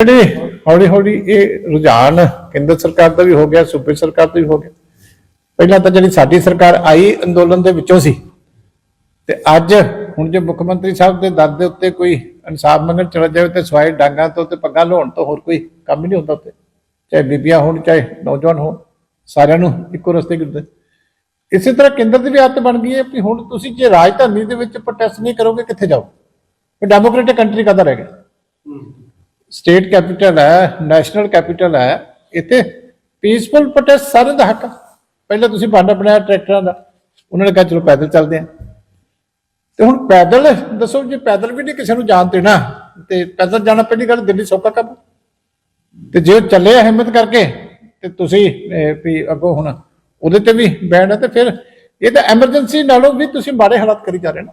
ਜਿਹੜੇ ਹੌਲੀ ਹੌਲੀ ਇਹ ਰੁਝਾਨ ਕੇਂਦਰ ਸਰਕਾਰ ਦਾ ਵੀ ਹੋ ਗਿਆ, ਸੂਬੇ ਸਰਕਾਰ ਦਾ ਵੀ ਹੋ ਗਿਆ। ਪਹਿਲਾਂ ਤਾਂ ਜਿਹੜੀ ਸਾਡੀ ਸਰਕਾਰ ਆਈ ਅੰਦੋਲਨ ਦੇ ਵਿੱਚੋਂ ਸੀ, ਤੇ ਅੱਜ ਹੁਣ ਜੇ ਮੁੱਖ ਮੰਤਰੀ ਸਾਹਿਬ ਦੇ ਦਰ ਦੇ ਉੱਤੇ ਕੋਈ ਇਨਸਾਫ ਮੰਗਣ ਚਲਾ ਜਾਵੇ ਤੇ ਸਵਾਏ ਡਾਂਗਾਂ ਤੋਂ ਤੇ ਪੱਗਾਂ ਲਾਉਣ ਤੋਂ ਹੋਰ ਕੋਈ ਕੰਮ ਹੀ ਨਹੀਂ ਹੁੰਦਾ ਉੱਤੇ। ਚਾਹੇ ਬੀਬੀਆਂ ਹੋਣ, ਚਾਹੇ ਨੌਜਵਾਨ ਹੋਣ, ਸਾਰਿਆਂ ਨੂੰ ਇੱਕੋ ਰਸਤੇ ਕਿਉਂਦੇ ਇਸੇ ਤਰ੍ਹਾਂ ਕੇਂਦਰ ਦੀ ਵੀ ਆਦਤ ਬਣ ਗਈ ਹੈ ਕਿ ਹੁਣ ਤੁਸੀਂ ਜੇ ਰਾਜਧਾਨੀ ਦੇ ਵਿੱਚ ਪ੍ਰੋਟੈਸਟ ਨਹੀਂ ਕਰੋਗੇ, ਕਿੱਥੇ ਜਾਓ ਇਹ ਡੈਮੋਕ੍ਰੈਟਿਕ ਕੰਟਰੀ ਕਾਹਦਾ ਰਹਿ ਗਿਆ? ਸਟੇਟ ਕੈਪੀਟਲ ਹੈ, ਨੈਸ਼ਨਲ ਕੈਪੀਟਲ ਹੈ, ਇੱਥੇ ਪੀਸਫੁਲ ਪ੍ਰੋਟੈਸਟ ਸਾਰਿਆਂ ਦਾ ਹੱਕ ਆ। ਪਹਿਲਾਂ ਤੁਸੀਂ ਬਾਂਡਾ ਬਣਾਇਆ ਟਰੈਕਟਰਾਂ ਦਾ, ਉਹਨਾਂ ਨੇ ਕਿਹਾ ਚਲੋ ਪੈਦਲ ਚੱਲਦੇ ਆ ਤੇ ਹੁਣ ਪੈਦਲ, ਦੱਸੋ ਜੇ, ਪੈਦਲ ਵੀ ਨਹੀਂ ਕਿਸੇ ਨੂੰ ਜਾਣ ਦੇਣਾ, ਤੇ ਪੈਦਲ ਜਾਣਾ ਪਹਿਲੀ ਗੱਲ ਦਿੱਲੀ ਸੌਕਾ ਕੰਮ ਤੇ ਜੇ ਉਹ ਚੱਲੇ ਆ ਹਿੰਮਤ ਕਰਕੇ, ਤੇ ਤੁਸੀਂ ਵੀ ਅੱਗੋਂ ਹੁਣ ਉਹਦੇ ਤੇ ਵੀ ਬੈਨ ਹੈ ਤੇ ਫਿਰ ਇਹ ਤਾਂ ਐਮਰਜੈਂਸੀ ਨਾਲੋਂ ਵੀ ਤੁਸੀਂ ਮਾੜੇ ਹਾਲਾਤ ਕਰੀ ਜਾ ਰਹੇ ਨਾ